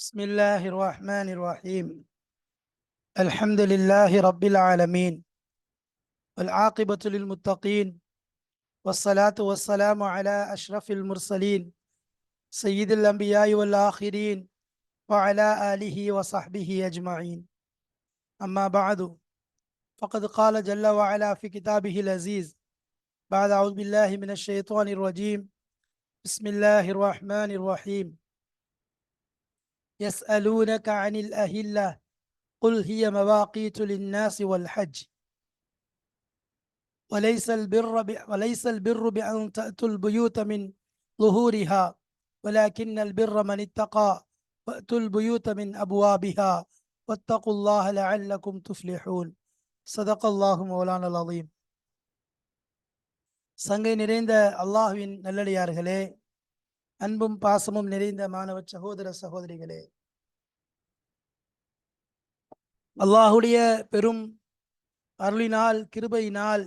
بسم الله الرحمن الرحيم. الحمد لله رب العالمين. والعاقبة للمتقين. والصلاة والسلام على أشرف المرسلين. سيد الأنبياء والآخرين. وعلى آله وصحبه أجمعين. أما بعد فقد قال جل وعلا في كتابه العزيز بعد أعوذ بالله من الشيطان الرجيم. بسم الله الرحمن الرحيم. يسألونك عن الأهلة قل هي مواقيت للناس والحج وليس البر ب... وليس البر بأن تأتوا البيوت من ظهورها ولكن البر من اتقى وأتوا البيوت من أبوابها واتقوا الله لعلكم تفلحون صدق الله مولانا العظيم சங்கை நிறைந்த அல்லாஹுவின் நல்லடியார்களே அன்பும் பாசமும் நிறைந்த மாணவ சகோதர சகோதரிகளே. அல்லாஹுடைய பெரும் அருளினால் கிருபையினால்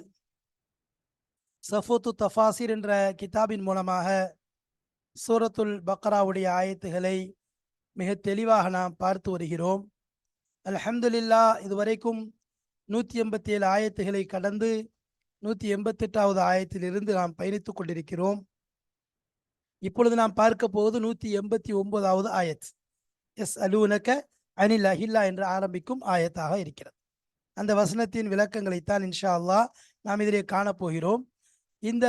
சஃபோத்து தஃபாசிர் என்ற கிதாபின் மூலமாக சூரத்துல் பக்ராவுடைய ஆயத்துகளை மிக தெளிவாக நாம் பார்த்து வருகிறோம். அல்ஹம்துலில்லா இதுவரைக்கும் நூற்றி எண்பத்தி ஏழு ஆயத்துகளை கடந்து நூற்றி எண்பத்தெட்டாவது ஆயத்திலிருந்து நாம் பயணித்துக் கொண்டிருக்கிறோம். இப்பொழுது நாம் பார்க்க போவது நூற்றி எண்பத்தி ஒன்பதாவது ஆயத். எஸ் அலுவனக்க அனில் அஹில்லா என்று ஆரம்பிக்கும் ஆயத்தாக இருக்கிறது. அந்த வசனத்தின் விளக்கங்களைத்தான் இன்ஷா அல்லா நாம் இதிலே காணப்போகிறோம் இந்த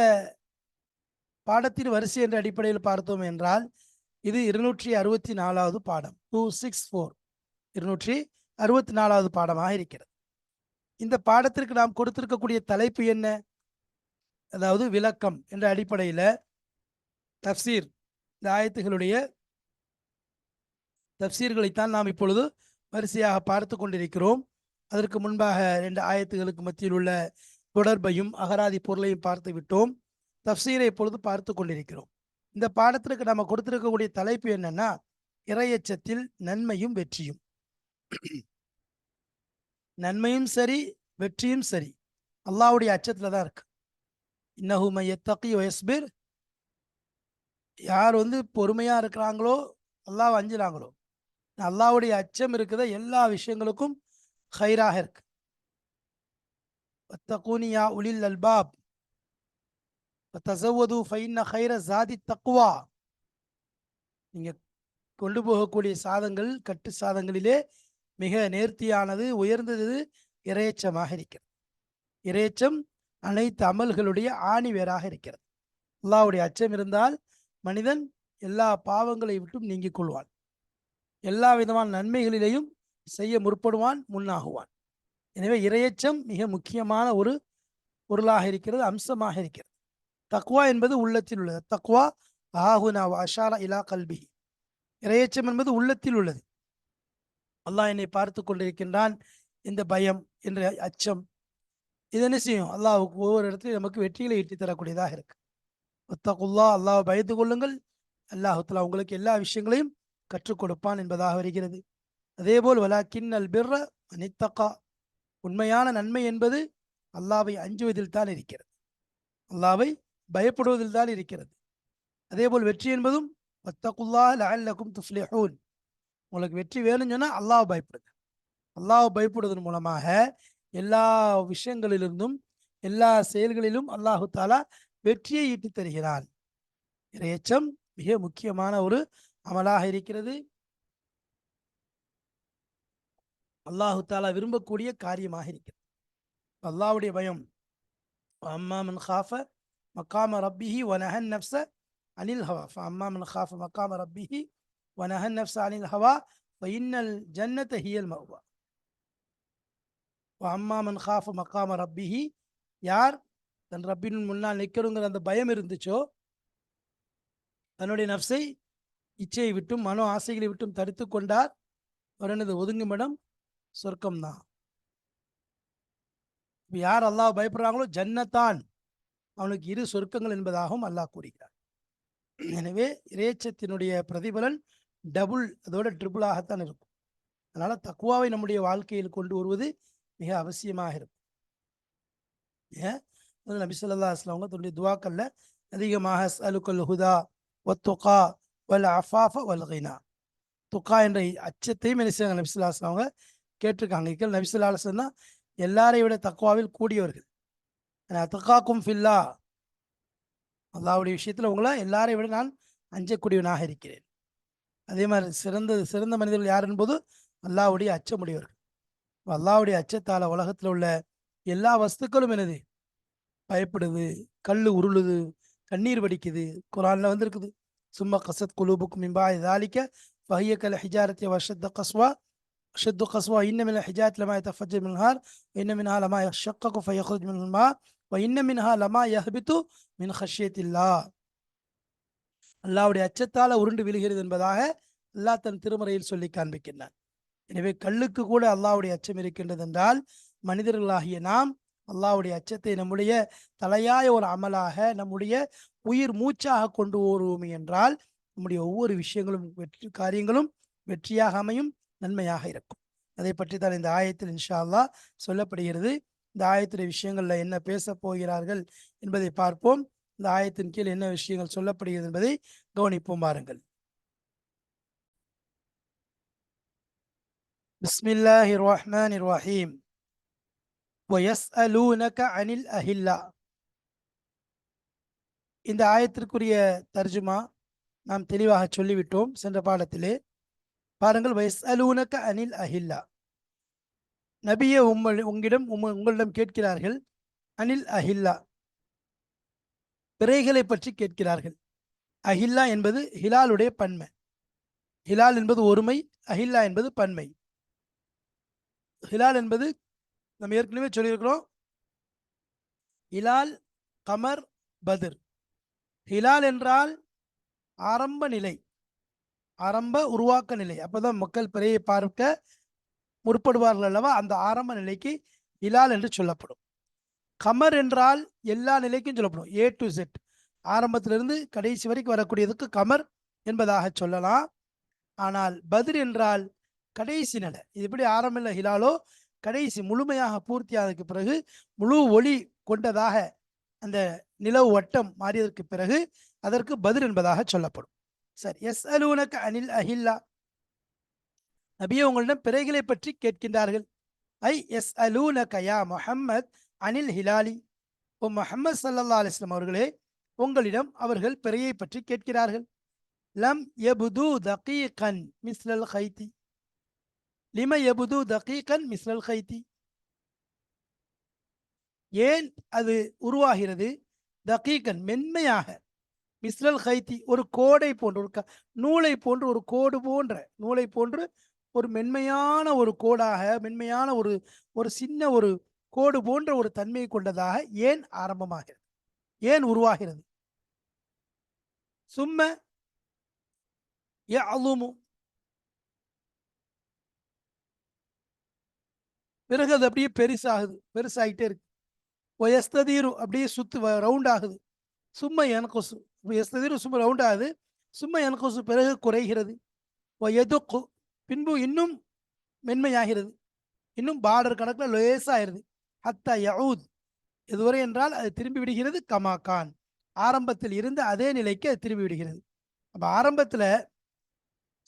பாடத்தின் வரிசை என்ற அடிப்படையில் பார்த்தோம் என்றால் இது இருநூற்றி அறுபத்தி நாலாவது பாடம். Two six four. இருநூற்றி அறுபத்தி நாலாவது பாடமாக இருக்கிறது. இந்த பாடத்திற்கு நாம் கொடுத்திருக்கக்கூடிய தலைப்பு என்ன? அதாவது விளக்கம் என்ற அடிப்படையில் தப்சீர். இந்த ஆயத்துகளுடைய தப்சீர்களைத்தான் நாம் இப்பொழுது வரிசையாக பார்த்து கொண்டிருக்கிறோம். அதற்கு முன்பாக ரெண்டு ஆயத்துகளுக்கு மத்தியில் உள்ள தொடர்பையும் அகராதி பொருளையும் பார்த்து விட்டோம். தப்சீரை இப்பொழுது பார்த்து கொண்டிருக்கிறோம். இந்த பாடத்திற்கு நம்ம கொடுத்திருக்கக்கூடிய தலைப்பு என்னன்னா இறையச்சத்தில் நன்மையும் வெற்றியும். நன்மையும் சரி வெற்றியும் சரி. அல்லாவுடைய அச்சத்துல தான் இருக்கு. இன்னஹுமை எத்தகி வயஸ்பிர் யார் வந்து பொறுமையா இருக்கிறாங்களோ நல்லா அஞ்சுறாங்களோ அல்லாவுடைய அச்சம் இருக்குத? எல்லா விஷயங்களுக்கும் ஹைராக இருக்கு. வத்தகூனியா உலில் அல்பாப். தசவது ஃபைன்ன ஹைர ஜாதி தக்குவா நீங்க கொண்டு போகக்கூடிய சாதங்கள் கட்டு சாதங்களிலே மிக நேர்த்தியானது உயர்ந்தது இறையச்சமாக இருக்கிறது. இறையச்சம் அனைத்து அமல்களுடைய ஆணி வேறாக இருக்கிறது. அல்லாவுடைய அச்சம் இருந்தால் மனிதன் எல்லா பாவங்களை விட்டும் நீங்கிக் கொள்வான். எல்லா விதமான நன்மைகளிலேயும் செய்ய முற்படுவான் முன்னாகுவான். எனவே இரையச்சம் மிக முக்கியமான ஒரு பொருளாக இருக்கிறது அம்சமாக இருக்கிறது. தக்குவா என்பது உள்ளத்தில் உள்ளது. தக்குவா ஆஹுனா அஷாரா இலா கல்வி இரையச்சம் என்பது உள்ளத்தில் உள்ளது. அல்லாஹ் என்னை பார்த்து கொண்டிருக்கின்றான் இந்த பயம் என்ற அச்சம். இது என்ன செய்யும்? அல்லாஹ் ஒவ்வொரு இடத்துலையும் நமக்கு வெற்றிகளை ஈட்டி தரக்கூடியதாக இருக்கு. ஒத்தகுல்லா அல்லாஹ் பயந்து கொள்ளுங்கள். அல்லாஹுத்தலா உங்களுக்கு எல்லா விஷயங்களையும் கற்றுக் கொடுப்பான் என்பதாக வருகிறது. அதேபோல் வலாக்கின் அல் பிர்ர அனித்தகா உண்மையான நன்மை என்பது அல்லாவை அஞ்சுவதில் தான் இருக்கிறது. அல்லாவை பயப்படுவதில் தான் இருக்கிறது. அதேபோல் வெற்றி என்பதும் ஒத்தகுல்லா லஅல்லக்கும் துஃப்லிஹூன். உங்களுக்கு வெற்றி வேணும்னு சொன்னால் அல்லாஹ் பயப்படுது அல்லாஹ் பயப்படுவதன் மூலமாக எல்லா விஷயங்களிலிருந்தும் எல்லா செயல்களிலும் அல்லாஹு தாலா வெற்றியை ஈட்டி தருகிறான். இறையச்சம் மிக முக்கியமான ஒரு அமலாக இருக்கிறது. அல்லாஹு தாலா விரும்பக்கூடிய காரியமாக இருக்கிறது. அல்லாவுடைய பயம் அம்மா மன் ஹாஃப மக்காம ரப்பிஹி வனஹன் நப்ச அனில் ஹவா. அம்மா மன் ஹாஃப மக்காம ரப்பிஹி வனஹன் நப்ச அனில் ஹவா இன்னல் ஜன்னத ஹியல் மஹ்வா அம்மா மன் ஹாஃப மக்காம ரப்பிஹி. யார் தன் ரப்பின் முன்னால் நிற்கிறோங்கிற அந்த பயம் இருந்துச்சோ? தன்னுடைய நப்சை இச்சையை விட்டும் மனோ ஆசைகளை விட்டும் தடுத்து கொண்டார். அவரனது ஒதுங்குமிடம் சொர்க்கம்தான். யார் அல்லாஹ் பயப்படுறாங்களோ? ஜன்னத்தான். அவனுக்கு இரு சொர்க்கங்கள் என்பதாகவும் அல்லாஹ் கூறுகிறார் எனவே இறைச்சத்தினுடைய பிரதிபலன் டபுள் அதோட ட்ரிபிளாகத்தான் இருக்கும். அதனால் தக்குவாவை நம்முடைய வாழ்க்கையில் கொண்டு வருவது மிக அவசியமாக இருக்கும். ஏன்? நபி சொல்லா அஸ்லாம் அவங்க தன்னுடைய துவாக்கல்ல அதிகமாக அலுக்கல் ஹுதா ஒத்துகா வல் அஃபாஃப வல் கினா. துக்கா என்ற அச்சத்தையும் என்ன செய்வாங்க நபிசுல்லாஸ் அவங்க கேட்டிருக்காங்க. இக்கல் நபிசுல்லாஸ்லாம் தான் எல்லாரையும் விட தக்குவாவில் கூடியவர்கள். துக்காக்கும் ஃபில்லா அல்லாவுடைய விஷயத்தில் உங்களை எல்லாரையும் விட நான் அஞ்சக்கூடியவனாக இருக்கிறேன். அதே மாதிரி சிறந்த சிறந்த மனிதர்கள் யார் என்பது அல்லாவுடைய அச்சமுடையவர்கள். அல்லாவுடைய அச்சத்தால் உலகத்தில் உள்ள எல்லா வஸ்துக்களும் என்னது? பயப்படுது கல் உருளுது கண்ணீர் வடிக்குது குரான்ல வந்திருக்குது சும்மா கசத் குலூபுக்கும் மிம்பா இதாலிக்க فهي كالحجارة وشد قسوة شد قسوة إن من الحجارة لما يتفجر من النهار وإن منها لما يشقق فيخرج من الماء وإن منها لما يهبط من خشية الله அல்லாவுடைய அச்சத்தால உருண்டு விழுகிறது என்பதாக அல்லாஹ் தன் திருமறையில் சொல்லி காண்பிக்கின்றான் எனவே கல்லுக்கு கூட அல்லாவுடைய அச்சம் இருக்கின்றது என்றால் மனிதர்களாகிய நாம் அல்லாவுடைய அச்சத்தை நம்முடைய தலையாய ஒரு அமலாக நம்முடைய உயிர் மூச்சாக கொண்டு வருவோம் என்றால் நம்முடைய ஒவ்வொரு விஷயங்களும் வெற்றி காரியங்களும் வெற்றியாக அமையும் நன்மையாக இருக்கும். அதை பற்றி தான் இந்த ஆயத்தில் இன்ஷா அல்லாஹ் சொல்லப்படுகிறது. இந்த ஆயத்துடைய விஷயங்கள்ல என்ன பேச போகிறார்கள் என்பதை பார்ப்போம். இந்த ஆயத்தின் கீழ் என்ன விஷயங்கள் சொல்லப்படுகிறது என்பதை கவனிப்போம் பாருங்கள் பிஸ்மில்லாஹிர் ரஹ்மான் ரஹீம். அனில் அஹில்லா இந்த ஆயத்திற்குரிய தர்ஜுமா நாம் தெளிவாக சொல்லிவிட்டோம் சென்ற பாடத்திலே. பாருங்கள் வயஸ் அலூனக அனில் அஹில்லா. நபிய உங்கள் உங்களிடம் உம் உங்களிடம் கேட்கிறார்கள் அனில் அஹில்லா. பிறைகளை பற்றி கேட்கிறார்கள் அஹில்லா என்பது ஹிலாலுடைய பன்மை. ஹிலால் என்பது ஒருமை அஹில்லா என்பது பன்மை. ஹிலால் என்பது நம்ம ஏற்கனவே சொல்லியிருக்கிறோம். ஹிலால் கமர் பதிர். ஹிலால் என்றால் ஆரம்ப நிலை ஆரம்ப உருவாக்க நிலை. அப்போதான் மக்கள் பிறையை பார்க்க முற்படுவார்கள் அல்லவா? அந்த ஆரம்ப நிலைக்கு ஹிலால் என்று சொல்லப்படும். கமர் என்றால் எல்லா நிலைக்கும் சொல்லப்படும். ஏ டு செட் ஆரம்பத்திலிருந்து கடைசி வரைக்கும் வரக்கூடியதுக்கு கமர் என்பதாக சொல்லலாம். ஆனால் பதிர் என்றால் கடைசி நிலை. இது எப்படி ஆரம்ப ஹிலாலோ கடைசி முழுமையாக பூர்த்தியானதுக்கு பிறகு முழு ஒளி கொண்டதாக அந்த நிலவு வட்டம் மாறியதற்கு பிறகு அதற்கு பதில் என்பதாக சொல்லப்படும். சரி எஸ் அலுவனக்கு அனில் அஹில்லா. நபிய உங்களிடம் பிறைகளை பற்றி கேட்கின்றார்கள். ஐ எஸ் அலூனக யா முஹம்மத் அனில் ஹிலாலி. ஓ முஹம்மது சல்லா அலிஸ்லாம் அவர்களே உங்களிடம் அவர்கள் பிறையை பற்றி கேட்கிறார்கள். லம் எபுது தகீகன் மிஸ்லல் ஹைத்தி லிம எபுது தகீகன் மிஸ்ரல் ஹைத்தி ஏன் அது உருவாகிறது? தகீகன் மென்மையாக. மிஸ்ரல் ஹைத்தி ஒரு கோடை போன்ற ஒரு நூலை போன்று ஒரு கோடு போன்ற நூலை போன்று ஒரு மென்மையான ஒரு கோடாக மென்மையான ஒரு ஒரு சின்ன ஒரு கோடு போன்ற ஒரு தன்மையை கொண்டதாக ஏன் ஆரம்பமாகிறது? ஏன் உருவாகிறது? சும்ம அலுமு பிறகு அது அப்படியே பெருசாகுது பெருசாகிட்டே இருக்கு. ஒயஸ்ததீரு அப்படியே சுத்து ரவுண்ட் ஆகுது. சும்மா எனக்கொசு எஸ்ததீரு சும்மா ரவுண்ட் ஆகுது. சும்மா எனக்கொசு பிறகு குறைகிறது. எதுக்கு பின்பு இன்னும் மென்மையாகிறது. இன்னும் பார்டர் கணக்கில் லேசாகிறது ஹத்தா யவுத் இதுவரை என்றால் அது திரும்பி விடுகிறது கமாகான் ஆரம்பத்தில் இருந்து அதே நிலைக்கு அது திரும்பி விடுகிறது. அப்போ ஆரம்பத்தில்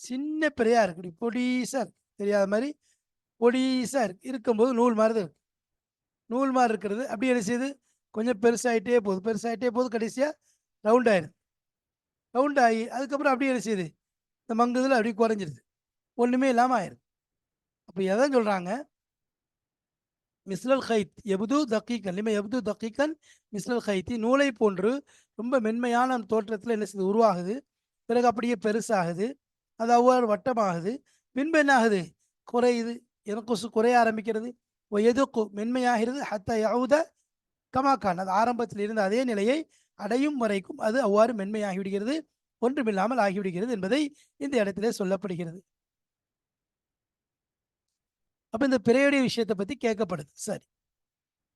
சின்ன பிறையாக இருக்கு. பொடிசார் தெரியாத மாதிரி பொடிசார் இருக்கும்போது நூல் மாதிரி தான் இருக்குது நூல் மாதிரி இருக்கிறது அப்படியே என்ன செய்யுது? கொஞ்சம் பெருசாகிட்டே போகுது. பெருசாகிட்டே போகுது கடைசியாக ரவுண்ட் ஆயிடுது ரவுண்ட் ஆகி அதுக்கப்புறம் அப்படியே என்ன செய்யுது? இந்த மங்குதில் அப்படியே குறைஞ்சிருது ஒன்றுமே இல்லாமல் ஆயிடுது. அப்போ எதை சொல்கிறாங்க மிஸ்லல் ஹைத் எபுது தக்கீக்கன் இனிமேல் எபுது தக்கீக்கன் மிஸ்லல் ஹைத்தி. நூலை போன்று ரொம்ப மென்மையான தோற்றத்தில் என்ன செய்யுது உருவாகுது. பிறகு அப்படியே பெருசாகுது. அது அவ்வாறு வட்டமாகுது. பின்பு என்ன ஆகுது குறையுது. எனக்கு குறைய ஆரம்பிக்கிறது. ஓ எதுக்கு? மென்மையாகிறது. ஹத்த யவுத கமாக்கான் அது ஆரம்பத்தில் இருந்த அதே நிலையை அடையும் வரைக்கும் அது அவ்வாறு மென்மையாகிவிடுகிறது ஒன்றுமில்லாமல் ஆகிவிடுகிறது என்பதை இந்த இடத்திலே சொல்லப்படுகிறது. அப்போ இந்த பிறையுடைய விஷயத்தை பற்றி கேட்கப்படுது. சரி.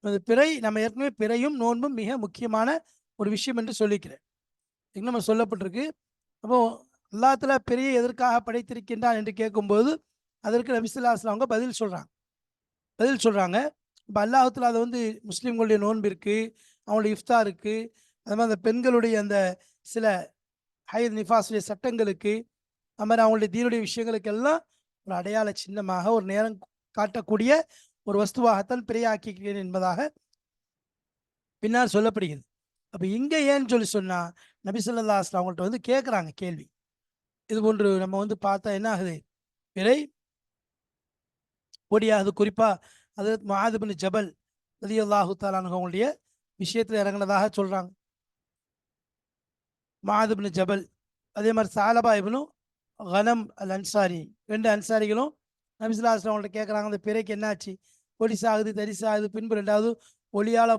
இந்த பிறை நம்ம ஏற்கனவே பிறையும் நோன்பும் மிக முக்கியமான ஒரு விஷயம் என்று சொல்லிக்கிறேன். நம்ம சொல்லப்பட்டிருக்கு. அப்போ அல்லாத்துல பிறையை எதற்காக படைத்திருக்கின்றான் என்று கேட்கும்போது அதற்கு நபிசுல்லா அவங்க பதில் சொல்கிறாங்க பதில் சொல்கிறாங்க இப்போ அல்லாஹத்தில் அதை வந்து முஸ்லீம்களுடைய நோன்பு இருக்குது அவங்களுடைய இஃப்தா இருக்குது அது மாதிரி அந்த பெண்களுடைய அந்த சில ஹயத் நிஃபாஸுடைய சட்டங்களுக்கு அது மாதிரி அவங்களுடைய தீனுடைய விஷயங்களுக்கெல்லாம் ஒரு அடையாள சின்னமாக ஒரு நேரம் காட்டக்கூடிய ஒரு வஸ்துவாகத்தான் பிறையாக்கிக்கிறேன் என்பதாக பின்னால் சொல்லப்படுகிறது. அப்போ இங்கே ஏன்னு சொல்லி சொன்னால் நபிசல்லா அஸ்லாம் அவங்கள்ட்ட வந்து கேட்குறாங்க கேள்வி. இது போன்று நம்ம வந்து பார்த்தா என்ன ஆகுது? பிறை ஒடியாகுது குறிப்பா அது மாதுபின் ஜபல் ரதி அல்லாஹு அவங்களுடைய விஷயத்தில் இறங்கினதாக சொல்றாங்க. மாதுபின் ஜபல் அதே மாதிரி சாலபா இவனும் கனம் அல் அன்சாரி ரெண்டு அன்சாரிகளும் நபிசுல்லா அவங்கள்ட்ட கேட்குறாங்க அந்த பிறைக்கு என்னாச்சு? ஒடிசாகுது தரிசாகுது பின்பு ரெண்டாவது ஒளியால்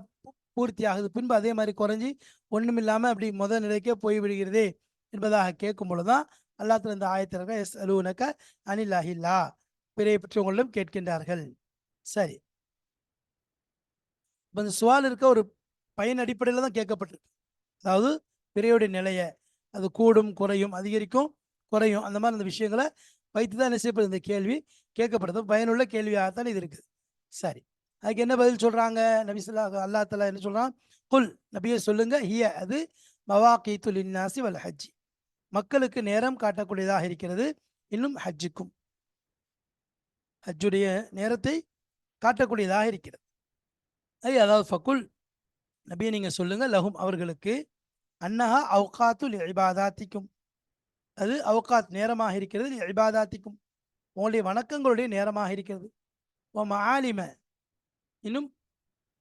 பூர்த்தி ஆகுது பின்பு அதே மாதிரி குறைஞ்சி ஒன்றும் இல்லாமல் அப்படி முதல் நிலைக்கே போய் விடுகிறதே என்பதாக கேட்கும் பொழுது தான் அல்லாத்துல இந்த ஆயத்திற்கு எஸ் அலுவனக்க அனில் அஹில்லா பிறையை பற்றி உங்களிடம் கேட்கின்றார்கள். சரி. இப்போ இந்த சுவால் இருக்க ஒரு பயன் அடிப்படையில் தான் கேட்கப்பட்டிருக்கு. அதாவது பிறையுடைய நிலையை அது கூடும் குறையும் அதிகரிக்கும் குறையும் அந்த மாதிரி அந்த விஷயங்களை வைத்து தான் என்ன செய்யப்படுது? இந்த கேள்வி கேட்கப்படுது. பயனுள்ள கேள்வியாகத்தான் இது இருக்குது. சரி. அதுக்கு என்ன பதில் சொல்றாங்க? நபிசுல்லா அல்லா தலா என்ன சொல்றான்? குல் நபியை சொல்லுங்க. ஹிய அது மவாக்கீத்துல் இன்னாசி வல் ஹஜ்ஜி. மக்களுக்கு நேரம் காட்டக்கூடியதாக இருக்கிறது. இன்னும் ஹஜ்ஜுக்கும். ஹஜ்ஜுடைய நேரத்தை காட்டக்கூடியதாக இருக்கிறது. ஐ அதாவது ஃபக்குல் நபியை நீங்க சொல்லுங்க லஹும் அவர்களுக்கு அன்னஹா அவுகாத்துல் இபாதாத்திக்கும். அது அவுகாத் நேரமாக இருக்கிறது இபாதாத்திக்கும். உங்களுடைய வணக்கங்களுடைய நேரமாக இருக்கிறது. ஓ மாலிம இன்னும்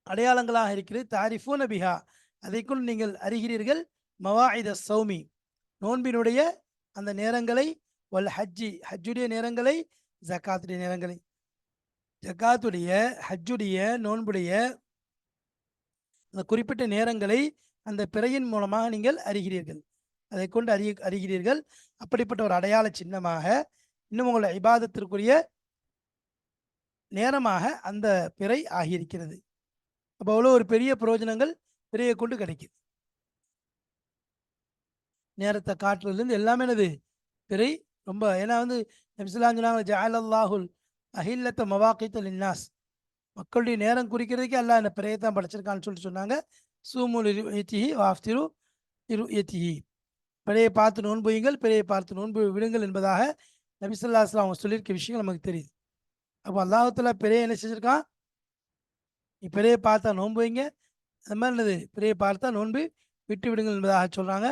அடையாளங்களாக இருக்கிறது. தாரிஃபூ நபிஹா அதை கொண்டு நீங்கள் அறிகிறீர்கள் மவாயித சௌமி நோன்பினுடைய அந்த நேரங்களை வல் ஹஜ்ஜி ஹஜ்ஜுடைய நேரங்களை ஜக்காத்துடைய நேரங்களை. ஜக்காத்துடைய ஹஜ்ஜுடைய நோன்புடைய அந்த குறிப்பிட்ட நேரங்களை அந்த பிறையின் மூலமாக நீங்கள் அறிகிறீர்கள். அதை கொண்டு அறிய அறிகிறீர்கள். அப்படிப்பட்ட ஒரு அடையாள சின்னமாக இன்னும் உங்களை இபாதத்திற்குரிய நேரமாக அந்த பிறை ஆகியிருக்கிறது. அப்போ அவ்வளோ ஒரு பெரிய பிரயோஜனங்கள் பிறையை கொண்டு கிடைக்குது. நேரத்தை காட்டுறதுலேருந்து எல்லாமே என்னது? பிறை ரொம்ப ஏன்னா வந்து நபிசுல்லாம் சொன்னாங்க ஜாலல்லாஹுல் அஹில்லத்த மவாக்கித்தல் இன்னாஸ் மக்களுடைய நேரம் குறிக்கிறதுக்கே அல்லா என்ன பிறையை தான் படைச்சிருக்கான்னு சொல்லிட்டு சொன்னாங்க. சூமுல் இரு எத்திஹி வாஃப்திரு இரு எத்திஹி பிறையை பார்த்து நோன்புயுங்கள் பிறையை பார்த்து நோன்பு விடுங்கள் என்பதாக நபிசுல்லா அஸ்லாம் அவங்க சொல்லியிருக்க விஷயங்கள் நமக்கு தெரியுது. அப்போ அல்லாஹத்தில் பிறையை என்ன செஞ்சிருக்கான்? நீ பிறையை பார்த்தா நோன்பு வைங்க. அது மாதிரி என்னது? பிறையை பார்த்தா நோன்பு விட்டு விடுங்கள் என்பதாக சொல்கிறாங்க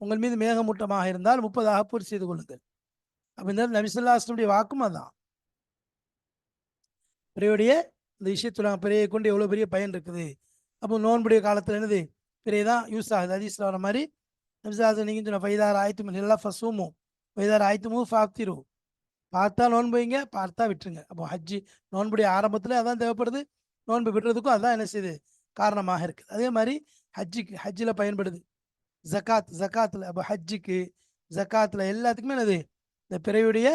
உங்கள் மீது மேகமூட்டமாக இருந்தால் முப்பதாக பூர்த்தி செய்து கொள்ளுங்கள். அப்போ இந்த நபிசுல்லாஸ்லமுடைய வாக்கும் அதுதான் பிறையுடைய இந்த விஷயத்துல பிறையை கொண்டு எவ்வளோ பெரிய பயன் இருக்குது? அப்போ நோன்புடைய காலத்தில் என்னது? பிறையை தான் யூஸ் ஆகுது. அதிசல வர மாதிரி நபிசுல்லாஸ் நீங்கள் சொன்ன ஃபைதார் ஆயத்தும் எல்லாம் ஃபசூமோ. ஃபைதார் ஆயத்துமும் ஃபாப்திரு பார்த்தா நோன்பு வைங்க பார்த்தா விட்டுருங்க. அப்போ ஹஜ்ஜி நோன்புடைய ஆரம்பத்தில் அதான் தேவைப்படுது. நோன்பு விடுறதுக்கும் அதான் என்ன செய்யுது? காரணமாக இருக்குது. அதே மாதிரி ஹஜ்ஜிக்கு ஹஜ்ஜில் பயன்படுது. ஜக்காத் ஜக்காத்தில் அப்போ ஹஜ்ஜிக்கு ஜக்காத்தில் எல்லாத்துக்குமே என்னது? இந்த பிறையுடைய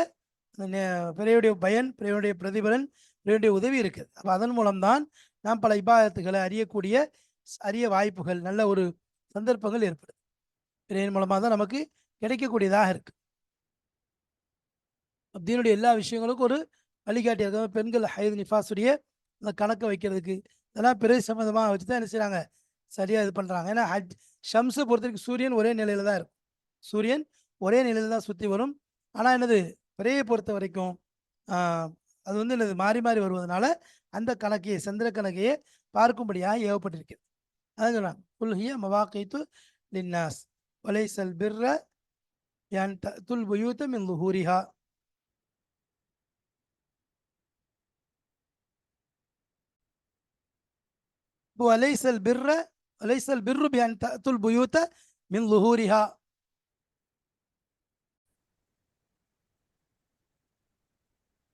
பிறையுடைய பயன் பிறையுடைய பிரதிபலன் பிறையுடைய உதவி இருக்குது அப்போ அதன் மூலம்தான் நாம் பல இபாதத்துகளை அறியக்கூடிய அரிய வாய்ப்புகள் நல்ல ஒரு சந்தர்ப்பங்கள் ஏற்படுது. பிறையின் மூலமாக தான் நமக்கு கிடைக்கக்கூடியதாக இருக்கு. தீனுடைய எல்லா விஷயங்களுக்கும் ஒரு வழிகாட்டி இருக்காங்க. பெண்கள் ஹயது நிஃபாஸுடைய அந்த கணக்கை வைக்கிறதுக்கு இதெல்லாம் பிறை சம்மந்தமாக வச்சு தான் என்ன செய்கிறாங்க சரியாக இது பண்ணுறாங்க ஏன்னா ஹஜ் ஷம்ஸை பொறுத்த வரைக்கும் சூரியன் ஒரே நிலையில் தான் இருக்கும். சூரியன் ஒரே நிலையில் தான் சுற்றி வரும். ஆனால் என்னது பிறையை பொறுத்த வரைக்கும் அது வந்து என்னது மாறி மாறி வருவதனால அந்த கணக்கையை சந்திர கணக்கையே பார்க்கும்படியாக ஏவப்பட்டிருக்கிறது அதான் சொல்கிறாங்க உல்ஹிய மவாக்கைத்து லின்னாஸ். ஒலைசல் பிர்ர யான் துல் புயூத்த மின் ஹூரிஹா இப்போ அலைசல் பிர்ர அலைசல் பிர்ரு பியான் துல் புயூத்த மின் லுஹூரிஹா.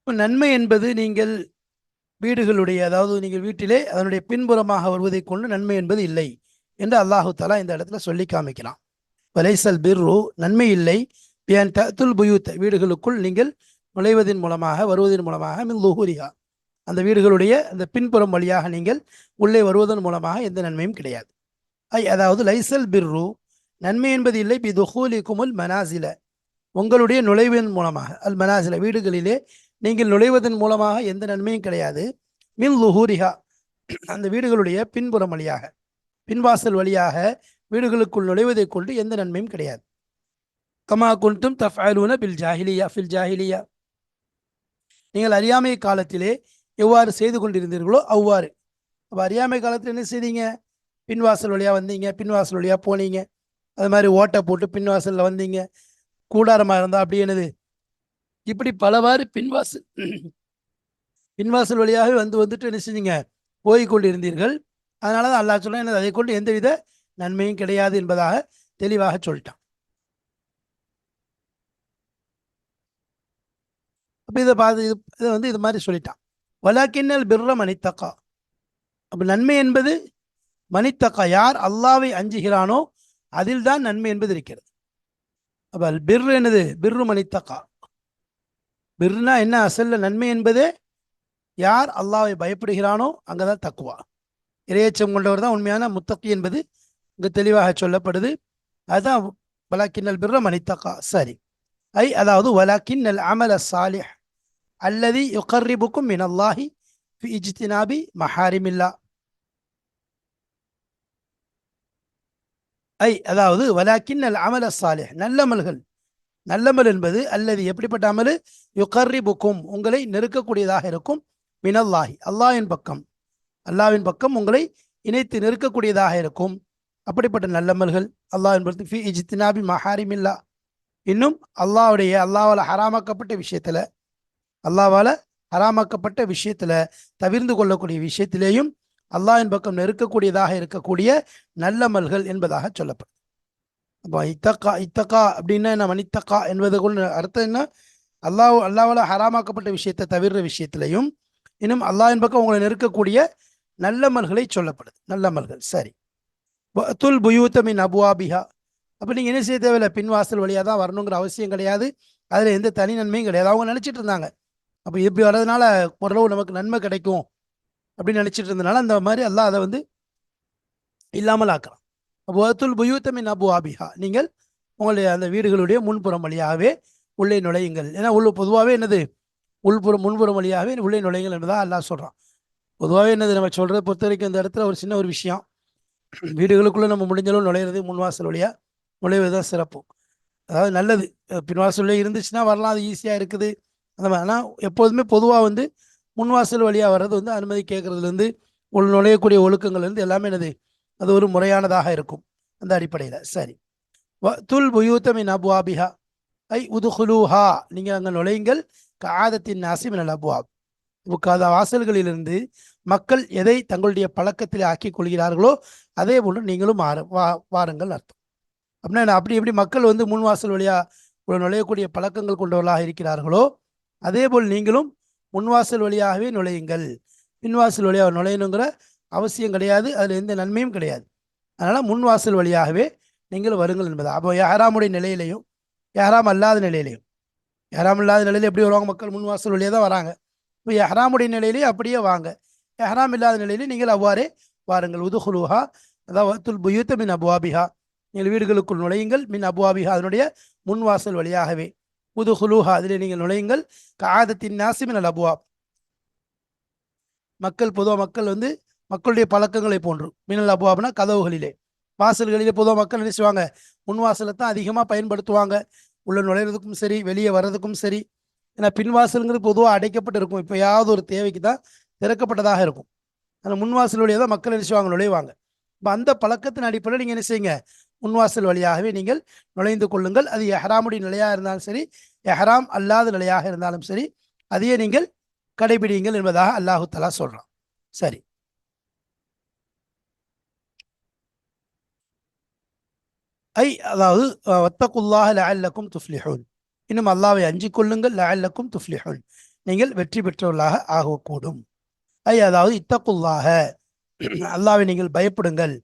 நன்மை என்பது நீங்கள் வீடுகளுடைய அதாவது நீங்கள் வீட்டிலே அதனுடைய பின்புறமாக வருவதை கொண்டு நன்மை என்பது இல்லை என்று அல்லாஹு தலா இந்த இடத்துல சொல்லி காமிக்கிறான். வலைசல் பிர்ரு நன்மை இல்லை. பியான் தத்துல் புயூத்த வீடுகளுக்குள் நீங்கள் நுழைவதன் மூலமாக வருவதன் மூலமாக மின் லுஹூரியா அந்த வீடுகளுடைய அந்த பின்புறம் வழியாக நீங்கள் உள்ளே வருவதன் மூலமாக எந்த நன்மையும் கிடையாது. ஐ அதாவது லைசல் பிர்ரு நன்மை என்பது இல்லை. பி துஹூலி குமுல் மனாசில. உங்களுடைய நுழைவின் மூலமாக அல் மனாசில வீடுகளிலே நீங்கள் நுழைவதன் மூலமாக எந்த நன்மையும் கிடையாது. மின் லுஹூரிஹா அந்த வீடுகளுடைய பின்புறம் வழியாக பின்வாசல் வழியாக வீடுகளுக்குள் நுழைவதை கொண்டு எந்த நன்மையும் கிடையாது. கமா குன்தும் தஃஅலூன பில் ஜாஹிலியா ஃபில் ஜாஹிலியா. நீங்கள் அறியாமை காலத்திலே எவ்வாறு செய்து கொண்டிருந்தீர்களோ அவ்வாறு. அப்போ அறியாமை காலத்தில் என்ன செய்தீங்க? பின்வாசல் வழியாக வந்தீங்க பின்வாசல் வழியாக போனீங்க. அது மாதிரி ஓட்டை போட்டு பின்வாசலில் வந்தீங்க. கூடாரமாக இருந்தால் அப்படி என்னது? இப்படி பலவாறு பின்வாசல் பின்வாசல் வழியாக வந்து வந்துட்டு என்ன செஞ்சீங்க? போய் கொண்டிருந்தீர்கள். அதனால தான் அல்லாஹ் சொல்ல எனது அதை கொண்டு எந்தவித நன்மையும் கிடையாது என்பதாக தெளிவாக சொல்லிட்டான். அப்போ இதை பார்த்து இது இதை வந்து இது மாதிரி சொல்லிட்டான். வலாக்கின்னல் பிர்ர மணித்தக்கா அப்போ நன்மை என்பது மணித்தக்கா யார் அல்லாவை அஞ்சுகிறானோ அதில் தான் நன்மை என்பது இருக்கிறது. அப்போ பிர்ரு பிர் என்னது? பிர்ரு மணித்தக்கா பிர்னா என்ன அசல்ல நன்மை என்பதே? யார் அல்லாவை பயப்படுகிறானோ அங்கதான் தக்குவா. இரையச்சம் கொண்டவர் தான் உண்மையான முத்தக்கி என்பது இங்கு தெளிவாக சொல்லப்படுது. அதுதான் வலாக்கின்னல் பிர்ர மணித்தக்கா சரி. ஐ அதாவது வலாக்கின்னல் அமல சாலிஹ். அல்லது யுகர்ரிபுக்கும் மின் அல்லாஹி இஜ்தினாபி மஹாரிமில்லா. ஐ அதாவது வலாக்கின்னல் அமல சாலிஹ். நல்லமல்கள் நல்லமல் என்பது அல்லது எப்படிப்பட்ட கர்ரி புக்கும் உங்களை நெருக்கக்கூடியதாக இருக்கும். மினல்லாஹி அல்லாஹின் பக்கம். அல்லாஹ்வின் பக்கம் உங்களை இணைத்து நெருக்கக்கூடியதாக இருக்கும். அப்படிப்பட்ட நல்லமல்கள் அல்லாஹின் பக்கம் ஃபி இஜ்தினாபி மஹாரிமில்லா. இன்னும் அல்லாஹ்வுடைய அல்லாவால் ஹராமாக்கப்பட்ட விஷயத்துல அல்லாவால் ஹராமாக்கப்பட்ட விஷயத்துல தவிர்ந்து கொள்ளக்கூடிய விஷயத்திலேயும் அல்லாஹின் பக்கம் நெருக்கக்கூடியதாக இருக்கக்கூடிய நல்லமல்கள் என்பதாக சொல்லப்படும் அப்போ இத்தக்கா இத்தக்கா அப்படின்னா என்ன? மணித்தக்கா என்பது அர்த்தம் என்ன? அல்லாஹ் அல்லாவால் ஹராமாக்கப்பட்ட விஷயத்தை தவிர விஷயத்திலையும் இன்னும் அல்லாஹின் பக்கம் உங்களை நெருக்கக்கூடிய நல்லமல்களை சொல்லப்படுது. நல்லமல்கள். சரி. துல் புயூத்தமின் அபுவாபிஹா. அப்போ நீங்கள் என்ன செய்ய தேவையில்லை? பின்வாசல் வழியாக தான் வரணுங்கிற அவசியம் கிடையாது. அதில் எந்த தனி நன்மையும் கிடையாது. அவங்க நினச்சிட்டு இருந்தாங்க. அப்போ இப்படி வர்றதுனால ஓரளவு நமக்கு நன்மை கிடைக்கும் அப்படின்னு நினச்சிட்டு இருந்தனால அந்த மாதிரி அல்லாஹ் அதை வந்து இல்லாமல் ஆக்கலாம் அப்போ துல் புயூத்தமின் அபு ஆபிஹா. நீங்கள் உங்களுடைய அந்த வீடுகளுடைய முன்புறம் வழியாகவே உள்ளே நுழையுங்கள். ஏன்னா உள்ள பொதுவாகவே என்னது? உள்புறம் முன்புறம் வழியாகவே உள்ளே நுழையுங்கள் என்பதாக எல்லாம் சொல்கிறான் பொதுவாகவே என்னது நம்ம சொல்கிறத பொறுத்த வரைக்கும் இந்த இடத்துல ஒரு சின்ன ஒரு விஷயம். வீடுகளுக்குள்ளே நம்ம முடிஞ்சளவு நுழையிறது முன்வாசல் வழியாக நுழைவது தான் சிறப்பு. அதாவது நல்லது. பின்வாசல் வழியாக இருந்துச்சுன்னா வரலாம் அது ஈஸியாக இருக்குது. அந்த மாதிரி. ஆனால் எப்போதுமே பொதுவாக வந்து முன்வாசல் வழியாக வர்றது வந்து அனுமதி கேட்குறதுலேருந்து உள் நுழையக்கூடிய ஒழுக்கங்கள்லேருந்து எல்லாமே என்னது? அது ஒரு முறையானதாக இருக்கும் அந்த அடிப்படையில். சரி. துல் புயூத்தமின் அபுவாபிஹா. ஐ உதுஹுலூஹா நீங்கள் அங்கே நுழையுங்கள். காதத்தின் நாசிமின் அபுவாப். அந்த வாசல்களிலிருந்து மக்கள் எதை தங்களுடைய பழக்கத்தில் ஆக்கி கொள்கிறார்களோ அதே போன்று நீங்களும் மாறு வா வாருங்கள் அர்த்தம். அப்படின்னா அப்படி எப்படி மக்கள் வந்து முன் வாசல் வழியாக நுழையக்கூடிய பழக்கங்கள் கொண்டவர்களாக இருக்கிறார்களோ அதே போல் நீங்களும் முன்வாசல் வழியாகவே நுழையுங்கள். பின்வாசல் வழியாக நுழையணுங்கிற அவசியம் கிடையாது அதில் எந்த நன்மையும் கிடையாது. அதனால் முன்வாசல் வழியாகவே நீங்கள் வருங்கள் என்பது. அப்போ யாராமுடைய நிலையிலையும் யாராம் அல்லாத நிலையிலையும் யாராம் இல்லாத நிலையில் எப்படி வருவாங்க மக்கள்? முன்வாசல் வழியாக தான் வராங்க. இப்போ எஹராமுடைய நிலையிலேயே அப்படியே வாங்க. ஏஹராம் இல்லாத நிலையிலே நீங்கள் அவ்வாறே வாருங்கள். உதுஹுலுஹா அதாவது புயூத்த மின் அபுவாபிஹா. நீங்கள் வீடுகளுக்குள் நுழையுங்கள். மின் அபுவாபிஹா அதனுடைய முன்வாசல் வழியாகவே. உதுஹுலுஹா அதில் நீங்கள் நுழையுங்கள். காதத்தின் நாசிமின் அல் அபுவாப். மக்கள் பொதுவாக மக்கள் வந்து மக்களுடைய பழக்கங்களை போன்று. மினல் அப்படின்னா கதவுகளிலே. வாசல்களிலே பொதுவாக மக்கள் என்ன செய்வாங்க? முன்வாசலை தான் அதிகமாக பயன்படுத்துவாங்க. உள்ள நுழையிறதுக்கும் சரி வெளியே வர்றதுக்கும் சரி. ஏன்னா பின்வாசலுங்கிறது பொதுவாக அடைக்கப்பட்டு இருக்கும். இப்போ ஏதாவது ஒரு தேவைக்கு தான் திறக்கப்பட்டதாக இருக்கும். அந்த முன்வாசல் வழியாக தான் மக்கள் என்ன செய்வாங்க? நுழைவாங்க. இப்போ அந்த பழக்கத்தின் அடிப்படையில் நீங்கள் என்ன செய்யுங்க? முன்வாசல் வழியாகவே நீங்கள் நுழைந்து கொள்ளுங்கள். அது எஹராமுடைய நிலையாக இருந்தாலும் சரி எஹராம் அல்லாத நிலையாக இருந்தாலும் சரி அதையே நீங்கள் கடைபிடிங்கள் என்பதாக அல்லாஹு தலா சொல்கிறான் சரி. ஐ அதாவது வத்தகுல்லாஹ லஅல்லக்கும் துஃப்லிஹூன் இன்னும் அல்லாவை அஞ்சு கொள்ளுங்கள் லஅல்லக்கும் துஃப்லிஹூன் நீங்கள் வெற்றி பெற்றவர்களாக ஆகக்கூடும் ஐ அதாவது இத்தகுல்லாக அல்லாவை நீங்கள் பயப்படுங்கள்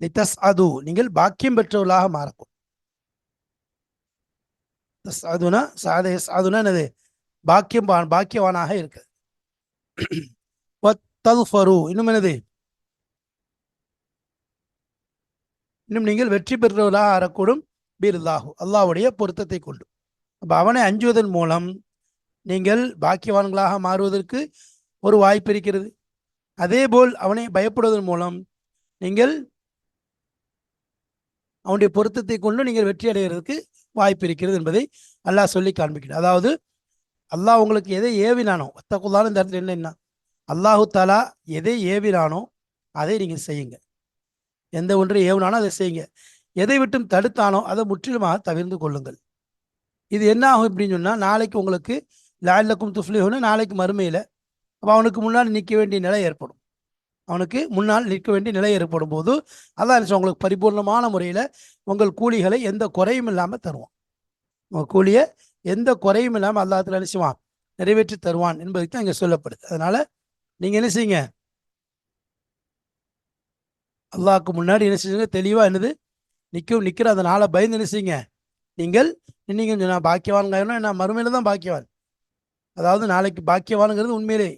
லித்தஸ் அது நீங்கள் பாக்கியம் பெற்றவர்களாக மாறக்கும் தஸ் அதுனா சாத எஸ் அதுனா என்னது பாக்கியம் பாக்கியவானாக இருக்கு இன்னும் என்னது இன்னும் நீங்கள் வெற்றி பெற்றவர்களாக ஆறக்கூடும். பீர்லாஹு அல்லாவுடைய பொருத்தத்தை கொண்டு. அப்போ அவனை அஞ்சுவதன் மூலம் நீங்கள் பாக்கியவான்களாக மாறுவதற்கு ஒரு வாய்ப்பு இருக்கிறது. அதேபோல் அவனை பயப்படுவதன் மூலம் நீங்கள் அவனுடைய பொருத்தத்தை கொண்டு நீங்கள் வெற்றி அடைகிறதுக்கு வாய்ப்பு இருக்கிறது என்பதை அல்லாஹ் சொல்லி காண்பிக்கிறார் அதாவது அல்லாஹ் உங்களுக்கு எதை ஏவினானோ ஒத்தக்குள்ளான இந்த இடத்துல என்ன அல்லாஹு தாலா எதை ஏவினானோ அதை நீங்கள் செய்யுங்க எந்த ஒன்றை ஏவனாலும் அதை செய்யுங்க. எதை விட்டும் தடுத்தானோ அதை முற்றிலுமாக தவிர்ந்து கொள்ளுங்கள். இது என்ன ஆகும் இப்படின்னு சொன்னால் நாளைக்கு உங்களுக்கு லாயிலக்கும் துஃப்லிஹுன்னு நாளைக்கு மறுமையில் அப்போ அவனுக்கு முன்னால் நிற்க வேண்டிய நிலை ஏற்படும். அவனுக்கு முன்னால் நிற்க வேண்டிய நிலை ஏற்படும் போது அதான் உங்களுக்கு பரிபூர்ணமான முறையில் உங்கள் கூலிகளை எந்த குறையும் இல்லாமல் தருவான். உங்கள் கூலியை எந்த குறையும் இல்லாமல் அல்லாத்துல நினைச்சுவான் நிறைவேற்றி தருவான் என்பதுக்கு தான் இங்கே சொல்லப்படுது. அதனால் நீங்கள் என்ன செய்யுங்க? அல்லாவுக்கு முன்னாடி என்ன செஞ்சுங்க? தெளிவாக என்னது? நிற்கும் நிற்கிற அந்த நாளை பயந்து என்ன செய்யுங்க? நீங்கள் நின்னீங்கன்னு பாக்கியவான்னு பாக்கியவான்ங்க நான் மறுமையில் தான் பாக்கியவான். அதாவது நாளைக்கு பாக்கியவானுங்கிறது உண்மையிலே.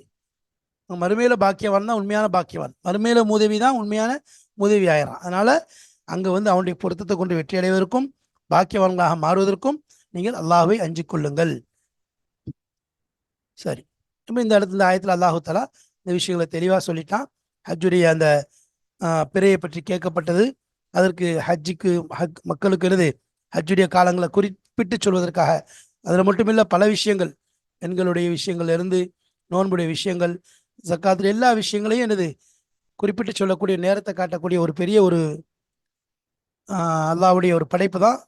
மறுமையில் பாக்கியவான் தான் உண்மையான பாக்கியவான். மறுமையில் மூதவி தான் உண்மையான மூதவி ஆயிரம் அதனால் அங்கே வந்து அவனுடைய பொருத்தத்தை கொண்டு வெற்றி அடைவதற்கும் பாக்கியவான்களாக மாறுவதற்கும் நீங்கள் அல்லாஹை அஞ்சு கொள்ளுங்கள். சரி. இப்போ இந்த இடத்துல இந்த ஆயத்தில் அல்லாஹு தலா இந்த விஷயங்களை தெளிவாக சொல்லிட்டான். ஹஜ்ஜுடைய அந்த பிறையை பற்றி கேட்கப்பட்டது. அதற்கு ஹஜ்ஜுக்கு ஹக் மக்களுக்கு எழுது ஹஜ்ஜுடைய காலங்களை குறிப்பிட்டு சொல்வதற்காக. அதில் மட்டுமில்லை பல விஷயங்கள். பெண்களுடைய விஷயங்கள் இருந்து நோன்புடைய விஷயங்கள் ஜக்காத்துல எல்லா விஷயங்களையும் என்னது குறிப்பிட்டு சொல்லக்கூடிய நேரத்தை காட்டக்கூடிய ஒரு பெரிய ஒரு அல்லாவுடைய ஒரு படைப்பு தான்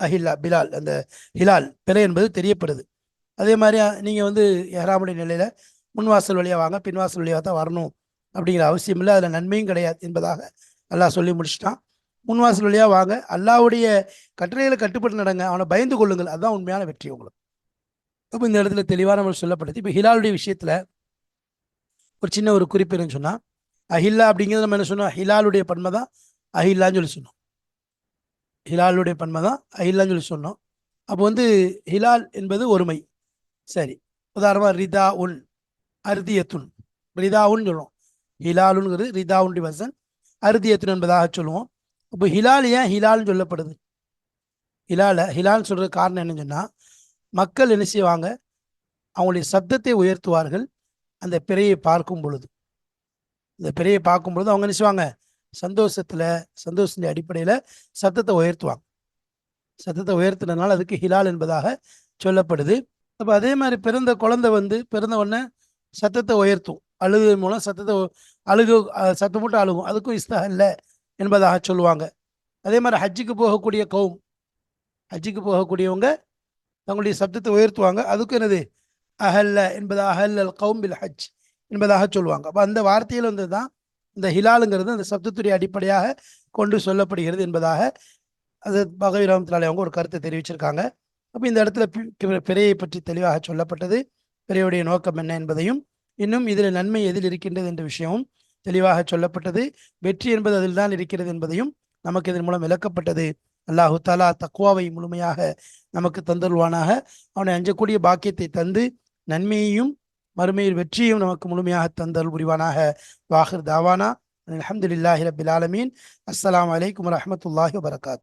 அஹில்லா பிலால். அந்த ஹிலால் பிறை என்பது தெரியப்படுது. அதே மாதிரி நீங்கள் வந்து ஏறாமுடைய நிலையில் முன்வாசல் வழியாக வாங்க பின்வாசல் வழியாக தான் வரணும். அப்படிங்கிற அவசியம் இல்லை. அதில் நன்மையும் கிடையாது என்பதாக நல்லா சொல்லி முடிச்சுட்டான். முன்வாசல் வழியாக வாங்க. அல்லாவுடைய கட்டளைகளை கட்டுப்பட்டு நடங்க. அவனை பயந்து கொள்ளுங்கள். அதுதான் உண்மையான வெற்றி உங்களுக்கு. அப்போ இந்த இடத்துல தெளிவான நம்ம சொல்லப்படுது. இப்போ ஹிலாலுடைய விஷயத்தில் ஒரு சின்ன ஒரு குறிப்பு என்னன்னு சொன்னால் அஹில்லா அப்படிங்கிறது நம்ம என்ன சொன்னோம்? ஹிலாலுடைய பன்மை தான் அஹில்லான்னு சொல்லி சொன்னோம். ஹிலாலுடைய பன்மை தான் அஹில்லான்னு சொல்லி சொன்னோம். அப்போ வந்து ஹிலால் என்பது ஒருமை. சரி. உதாரணமாக ரிதா உன் அர்தியத்துன். ரிதா உன் சொல்லுவோம் ஹிலாலுங்கிறது ரிதா உன் வசன் என்பதாக சொல்லுவோம். அப்போ ஹிலால் ஏன் ஹிலால்னு சொல்லப்படுது? ஹிலால ஹிலால் சொல்கிற காரணம் என்னன்னு சொன்னால் மக்கள் என்ன செய்வாங்க? அவங்களுடைய சத்தத்தை உயர்த்துவார்கள். அந்த பிறையை பார்க்கும் பொழுது. இந்த பிறையை பார்க்கும் பொழுது அவங்க என்ன செய்வாங்க? சந்தோஷத்தில் சந்தோஷத்தின் அடிப்படையில் சத்தத்தை உயர்த்துவாங்க. சத்தத்தை உயர்த்தினதுனால அதுக்கு ஹிலால் என்பதாக சொல்லப்படுது. அப்போ அதே மாதிரி பிறந்த குழந்தை வந்து பிறந்த உடனே சத்தத்தை உயர்த்தும். அழுகு மூலம் சத்தத்தை அழுகு சத்தம் போட்டு அழுகும். அதுக்கும் இஸ்தா இல்லை என்பதாக சொல்லுவாங்க. அதே மாதிரி ஹஜ்ஜுக்கு போகக்கூடிய கௌம் ஹஜ்ஜுக்கு போகக்கூடியவங்க தங்களுடைய சப்தத்தை உயர்த்துவாங்க. அதுக்கும் என்னது? அஹல்ல என்பது அஹல் அல் கௌம் பில் ஹஜ் என்பதாக சொல்லுவாங்க. அப்போ அந்த வார்த்தையில் வந்து தான் இந்த ஹிலாலுங்கிறது அந்த சப்தத்துடைய அடிப்படையாக கொண்டு சொல்லப்படுகிறது என்பதாக அது பகவி ரஹமத்துலாலி அவங்க ஒரு கருத்தை தெரிவிச்சிருக்காங்க. அப்போ இந்த இடத்துல பிறையை பற்றி தெளிவாக சொல்லப்பட்டது. பிறையுடைய நோக்கம் என்ன என்பதையும் இன்னும் இதில் நன்மை எதில் இருக்கின்றது என்ற விஷயமும் தெளிவாக சொல்லப்பட்டது. வெற்றி என்பது அதில் தான் இருக்கிறது என்பதையும் நமக்கு இதன் மூலம் விளக்கப்பட்டது. அல்லாஹு தாலா தக்குவாவை முழுமையாக நமக்கு தந்தருவானாக அவனை அஞ்சக்கூடிய பாக்கியத்தை தந்து நன்மையையும் மறுமையில் வெற்றியும் நமக்கு முழுமையாக தந்தல் புரிவானாக. வாஹிர் தாவானா. அலமதுல்லாஹி ரபில் ஆலமீன். அஸ்லாம் வலைக்கம் வரமத்துல்லாஹி வபரகாத்.